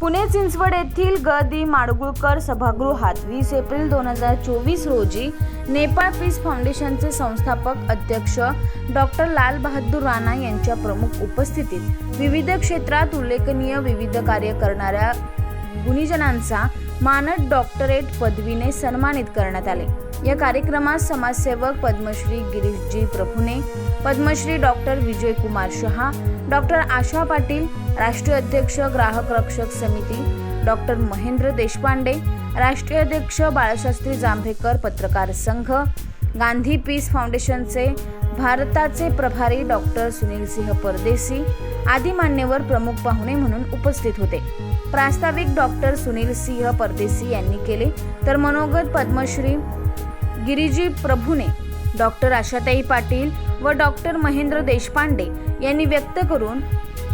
पुणे चिंचवड येथील ग. दि. माडगुळकर सभागृहात वीस एप्रिल दोन हजार चोवीस रोजी नेपाळ पीस फाउंडेशनचे संस्थापक अध्यक्ष डॉक्टर लाल बहादूर राणा यांच्या प्रमुख उपस्थितीत विविध क्षेत्रात उल्लेखनीय विविध कार्य करणाऱ्या गुणीजनांचा मानद डॉक्टरेट पदवीने सन्मानित करण्यात आले. या कार्यक्रमात समाजसेवक पद्मश्री गिरीशजी प्रभुने पद्मश्री डॉक्टर विजय कुमार शहा डॉक्टर आशा पाटील राष्ट्रीय अध्यक्ष ग्राहक रक्षक समिती डॉक्टर महेंद्र देशपांडे राष्ट्रीय अध्यक्ष बाळशास्त्री जांभेकर पत्रकार संघ गांधी पीस फाउंडेशनचे भारताचे प्रभारी डॉक्टर सुनील सिंह परदेसी आदी मान्यवर प्रमुख पाहुणे म्हणून उपस्थित होते. प्रास्ताविक डॉक्टर सुनील सिंह परदेसी यांनी केले तर मनोगत पद्मश्री गिरिजी प्रभूने डॉक्टर आशाताई पाटील व डॉक्टर महेंद्र देशपांडे यांनी व्यक्त करून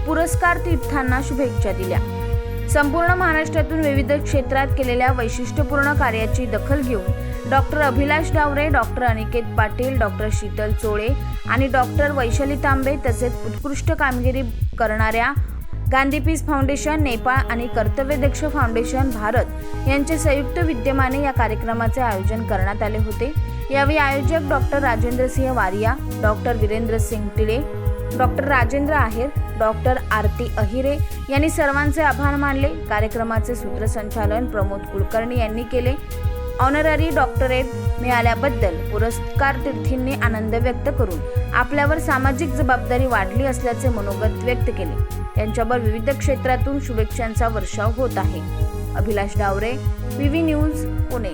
पुरस्कार तीर्थांना शुभेच्छा दिल्या. संपूर्ण महाराष्ट्रातून विविध क्षेत्रात केलेल्या वैशिष्ट्यपूर्ण कार्याची दखल घेऊन doctor Abhilash Daware doctor Aniket Patil doctor Sheetal Chole आणि डॉक्टर वैशाली तांबे तसेच उत्कृष्ट कामगिरी करणाऱ्या गांधी पीस फाउंडेशन नेपाळ आणि कर्तव्यदक्ष फाउंडेशन भारत यांचे संयुक्त विद्यमाने या कार्यक्रमाचे आयोजन करण्यात आले होते. यावेळी आयोजक doctor Rajendra Singh Wariya doctor Virendra Singh Tile doctor Rajendra Aher doctor Aarti Ahire यांनी सर्वांचे आभार मानले. कार्यक्रमाचे सूत्रसंचालन प्रमोद कुलकर्णी यांनी केले. ऑनररी डॉक्टरेट मिळाल्याबद्दल पुरस्कार तीर्थींनी आनंद व्यक्त करून आपल्यावर सामाजिक जबाबदारी वाढली असल्याचे मनोगत व्यक्त केले. त्यांच्यावर विविध क्षेत्रातून शुभेच्छांचा वर्षाव होत आहे. Abhilash Daware V News Pune.